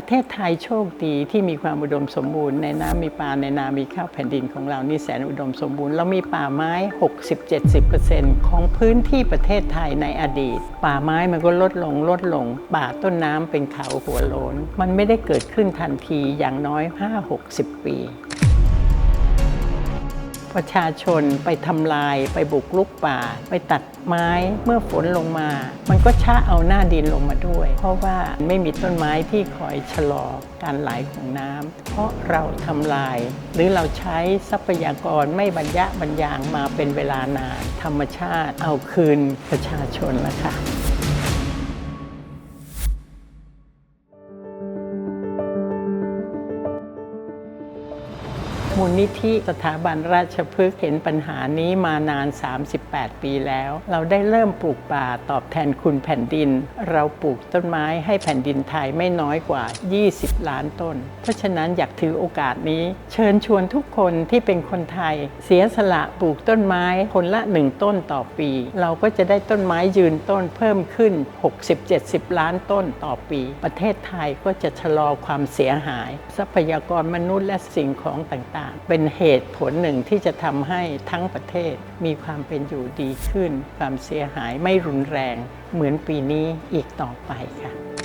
ประเทศไทยโชคดีที่มีความอุดมสมบูรณ์ในน้ำมีปลาในนามีข้าวแผ่นดินของเรานี่แสนอุดมสมบูรณ์เรามีป่าไม้ 60-70%ของพื้นที่ประเทศไทยในอดีต ป่าไม้มันก็ลดลงลดลง ป่าต้นน้ำเป็นเขาหัวโลน มันไม่ได้เกิดขึ้นทันทีอย่างน้อย 5-60 ปี ประชาชนไปทำลายไปบุกลุกป่า ไปตัดไม้เมื่อฝนลงมา มันก็ช้าเอาหน้าดินลงมาด้วย เพราะว่าไม่มีต้นไม้ที่คอยชะลอการไหลของน้ำเพราะเราทำลาย หรือเราใช้ทรัพยากรไม่บรรยะบรรยางมาเป็นเวลานาน ธรรมชาติเอาคืนประชาชนแล้วค่ะ มูลนิธิสถาบันราชพฤกษ์เห็นปัญหานี้มานาน 38 ปีแล้ว เราได้เริ่มปลูกป่าตอบแทนคุณแผ่นดิน เราปลูกต้นไม้ให้แผ่นดินไทยไม่น้อยกว่า 20 ล้านต้น เพราะฉะนั้นอยากถือโอกาสนี้ เชิญชวนทุกคนที่เป็นคนไทย เสียสละปลูกต้นไม้คนละหนึ่งต้นต่อปี เราก็จะได้ต้นไม้ยืนต้นเพิ่มขึ้น 60-70 ล้านต้นต่อปี ประเทศไทยก็จะชะลอความเสียหาย ทรัพยากรมนุษย์และสิ่งของต่างเป็นเหตุผลหนึ่งที่จะทำให้ทั้งประเทศมีความเป็นอยู่ดีขึ้น ความเสียหายไม่รุนแรง เหมือนปีนี้อีกต่อไปค่ะ